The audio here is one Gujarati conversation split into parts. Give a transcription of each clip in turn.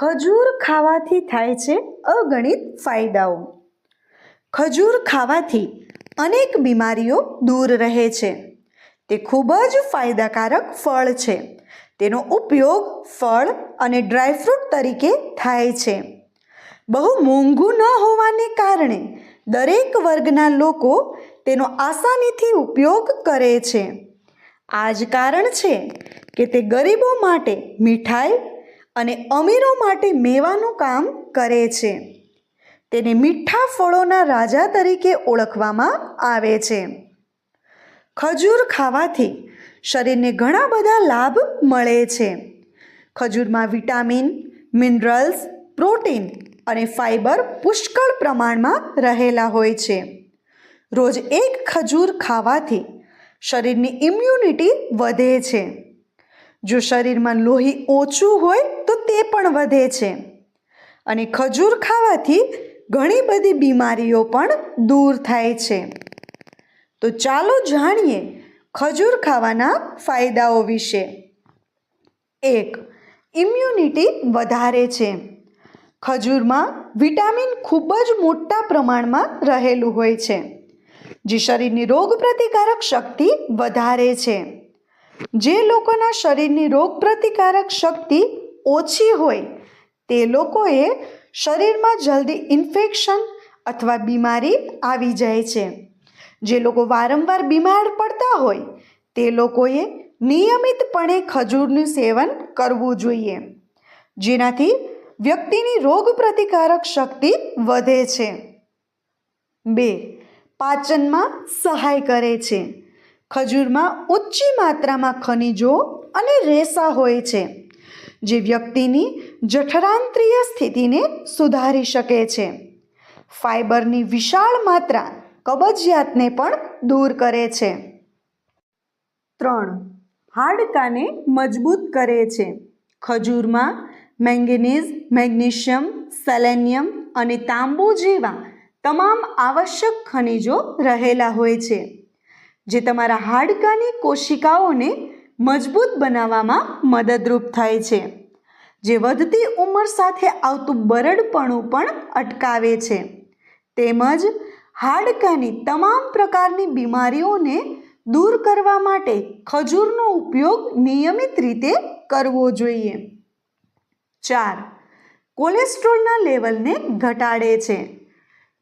ખજૂર ખાવાથી થાય છે અગણિત ફાયદાઓ. ખજૂર ખાવાથી અનેક બીમારીઓ દૂર રહે છે. તે ખૂબ જ ફાયદાકારક ફળ છે. તેનો ઉપયોગ ફળ અને ડ્રાયફ્રૂટ તરીકે થાય છે. બહુ મોંઘું ન હોવાને કારણે દરેક વર્ગના લોકો તેનો આસાનીથી ઉપયોગ કરે છે. આ જ કારણ છે કે તે ગરીબો માટે મીઠાઈ અને અમીરો માટે મેવાનું કામ કરે છે. તેને મીઠા ફળોના રાજા તરીકે ઓળખવામાં આવે છે. ખજૂર ખાવાથી શરીરને ઘણા બધા લાભ મળે છે. ખજૂરમાં વિટામિન, મિનરલ્સ, પ્રોટીન અને ફાઇબર પુષ્કળ પ્રમાણમાં રહેલા હોય છે. રોજ એક ખજૂર ખાવાથી શરીરની ઇમ્યુનિટી વધે છે. જો શરીરમાં લોહી ઓછું હોય તો પણ વધે છે. અને ખજૂર ખાવાથી ઘણી બધી બીમારીઓ પણ દૂર થાય છે. તો ચાલો જાણીએ ખજૂર ખાવાના ફાયદાઓ વિશે. એક ઇમ્યુનિટી વધારે છે. ખજૂરમાં વિટામિન ખૂબ જ મોટા પ્રમાણમાં રહેલું હોય છે, જે શરીરની રોગ પ્રતિકારક શક્તિ વધારે છે. જે લોકોના શરીરની રોગ પ્રતિકારક શક્તિ ઓછી હોય, તે લોકોએ શરીરમાં જલ્દી ઇન્ફેક્શન અથવા બીમારી આવી જાય છે. જે લોકો વારંવાર બીમાર પડતા હોય, તે લોકોએ નિયમિતપણે ખજૂરનું સેવન કરવું જોઈએ, જેનાથી વ્યક્તિની રોગ પ્રતિકારક શક્તિ વધે છે. બે, પાચનમાં સહાય કરે છે. ખજૂરમાં ઊંચી માત્રામાં ખનિજો અને રેસા હોય છે. જે વ્યક્તિની જઠરાંત્રિય સ્થિતિને સુધારી શકે છે. ફાઇબરની વિશાળ માત્રા કબજિયાતને પણ દૂર કરે છે. ત્રણ, હાડકાને મજબૂત કરે છે. ખજૂરમાં મેંગેનીઝ, મેગ્નેશિયમ, સેલેનિયમ અને તાંબુ જેવા તમામ આવશ્યક ખનિજો રહેલા હોય છે, જે તમારા હાડકાની કોશિકાઓને મજબૂત બનાવવામાં મદદરૂપ થાય છે, જે વધતી ઉંમર સાથે આવતું બરડપણું પણ અટકાવે છે. તેમજ હાડકાની તમામ પ્રકારની બીમારીઓને દૂર કરવા માટે ખજૂરનો ઉપયોગ નિયમિત રીતે કરવો જોઈએ. ચાર, કોલેસ્ટ્રોલના લેવલને ઘટાડે છે.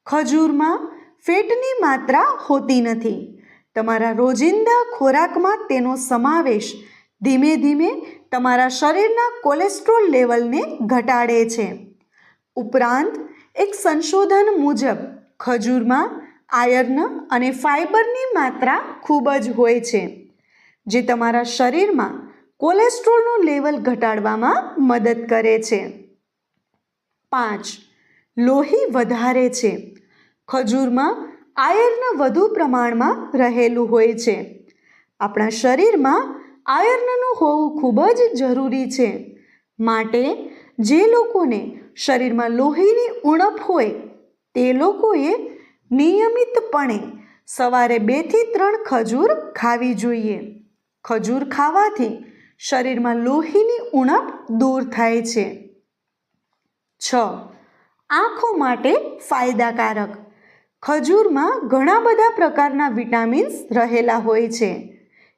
ખજૂરમાં ફેટની માત્રા હોતી નથી. તમારા રોજિંદા ખોરાકમાં તેનો સમાવેશ ધીમે ધીમે તમારા શરીરના કોલેસ્ટ્રોલ લેવલને ઘટાડે છે. ઉપરાંત, એક સંશોધન મુજબ, ખજૂરમાં આયર્ન અને ફાઇબરની માત્રા ખૂબ જ હોય છે, જે તમારા શરીરમાં કોલેસ્ટ્રોલનું લેવલ ઘટાડવામાં મદદ કરે છે. પાંચ, લોહી વધારે છે. ખજૂરમાં આયર્ન વધુ પ્રમાણમાં રહેલું હોય છે. આપણા શરીરમાં આયર્નનું હોવું ખૂબ જ જરૂરી છે. માટે જે લોકોને શરીરમાં લોહીની ઉણપ હોય, તે લોકોએ નિયમિતપણે સવારે બેથી ત્રણ ખજૂર ખાવી જોઈએ. ખજૂર ખાવાથી શરીરમાં લોહીની ઉણપ દૂર થાય છે. છ. આંખો માટે ફાયદાકારક. ખજૂરમાં ઘણા બધા પ્રકારના વિટામિન્સ રહેલા હોય છે.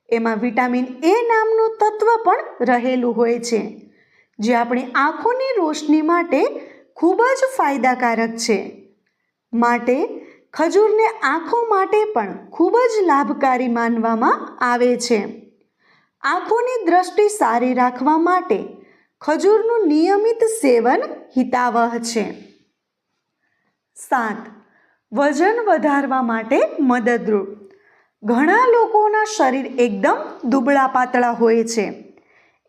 એમાં વિટામિન એ નામનું તત્વ પણ રહેલું હોય છે, જે આપણી આંખોની રોશની માટે ખૂબ જ ફાયદાકારક છે. માટે ખજૂરને આંખો માટે પણ ખૂબ જ લાભકારી માનવામાં આવે છે. આંખોની દ્રષ્ટિ સારી રાખવા માટે ખજૂરનું નિયમિત સેવન હિતાવહ છે. સાત વજન વધારવા માટે મદદરૂપ. ઘણા લોકોના શરીર એકદમ દુબળા પાતળા હોય છે.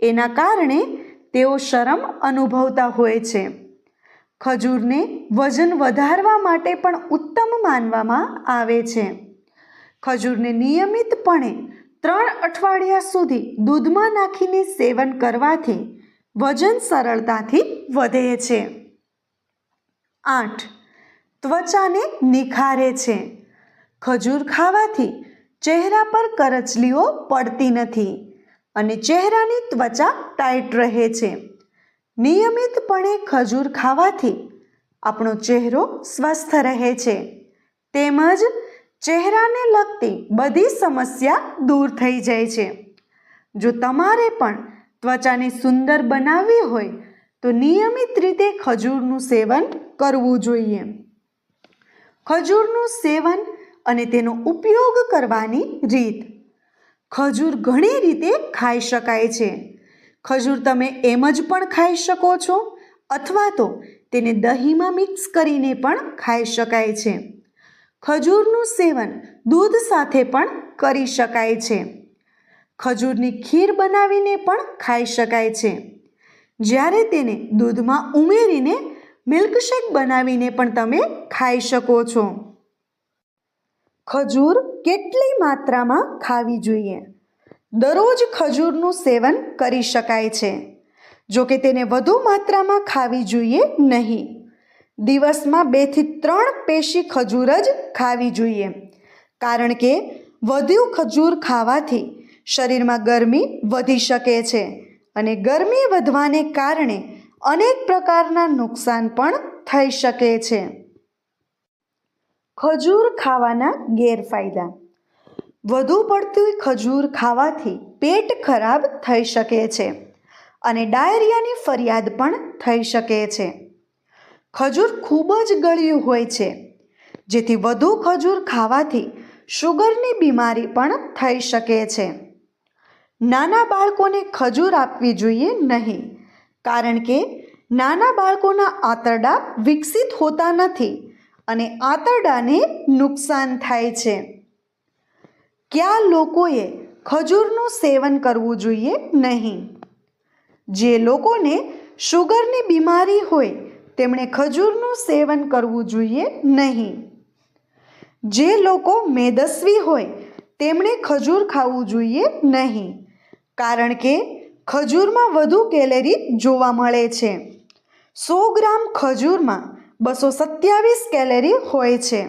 એના કારણે તેઓ શરમ અનુભવતા હોય છે. ખજૂરને વજન વધારવા માટે પણ ઉત્તમ માનવામાં આવે છે. ખજૂરને નિયમિતપણે ત્રણ અઠવાડિયા સુધી દૂધમાં નાખીને સેવન કરવાથી વજન સરળતાથી વધે છે. આઠ ત્વચાને નિખારે છે. ખજૂર ખાવાથી ચહેરા પર કરચલીઓ પડતી નથી અને ચહેરાની ત્વચા ટાઈટ રહે છે. નિયમિતપણે ખજૂર ખાવાથી આપણો ચહેરો સ્વસ્થ રહે છે. તેમજ ચહેરાને લગતી બધી સમસ્યા દૂર થઈ જાય છે. જો તમારે પણ ત્વચાને સુંદર બનાવવી હોય તો નિયમિત રીતે ખજૂરનું સેવન કરવું જોઈએ. ખજૂરનું સેવન અને તેનો ઉપયોગ કરવાની રીત. ખજૂર ઘણી રીતે ખાઈ શકાય છે. ખજૂર તમે એમ જ પણ ખાઈ શકો છો અથવા તો તેને દહીંમાં મિક્સ કરીને પણ ખાઈ શકાય છે. ખજૂરનું સેવન દૂધ સાથે પણ કરી શકાય છે. ખજૂરની ખીર બનાવીને પણ ખાઈ શકાય છે. જ્યારે તેને દૂધમાં ઉમેરીને મિલ્કશેક બનાવીને પણ તમે ખાઈ શકો છો. ખજૂર કેટલી માત્રામાં ખાવી જોઈએ? દરરોજ ખજૂરનું સેવન કરી શકાય છે. જો કે તેને વધુ માત્રામાં ખાવી જોઈએ નહીં. દિવસમાં બેથી ત્રણ પેશી ખજૂર જ ખાવી જોઈએ. કારણ કે વધુ ખજૂર ખાવાથી શરીરમાં ગરમી વધી શકે છે અને ગરમી વધવાને કારણે અનેક પ્રકારના નુકસાન પણ થઈ શકે છે. ખજૂર ખાવાના ગેરફાયદા. વધુ પડતી ખજૂર ખાવાથી પેટ ખરાબ થઈ શકે છે અને ડાયરિયાની ફરિયાદ પણ થઈ શકે છે. ખજૂર ખૂબ જ ગળ્યું હોય છે, જેથી વધુ ખજૂર ખાવાથી શુગરની બીમારી પણ થઈ શકે છે. નાના બાળકોને ખજૂર આપવી જોઈએ નહીં. કારણ કે નાના બાળકોના આંતરડા વિકસિત હોતા નથી અને આંતરડાને નુકસાન થાય છે. કયા લોકોએ ખજૂરનું સેવન કરવું જોઈએ નહીં? જે લોકોને શુગરની બીમારી હોય, તેમણે ખજૂરનું સેવન કરવું જોઈએ નહીં. જે લોકો મેદસ્વી હોય, તેમણે ખજૂર ખાવું જોઈએ નહીં. કારણ કે ખજૂરમાં વધુ કેલેરી જોવા મળે છે. સો ગ્રામ ખજૂરમાં બસો સત્યાવીસ કેલેરી હોય છે.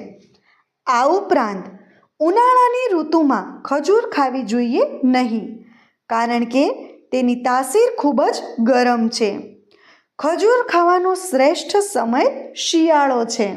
આ ઉપરાંત ઉનાળાની ઋતુમાં ખજૂર ખાવી જોઈએ નહીં, કારણ કે તેની તાસીર ખૂબ જ ગરમ છે. ખજૂર ખાવાનો શ્રેષ્ઠ સમય શિયાળો છે.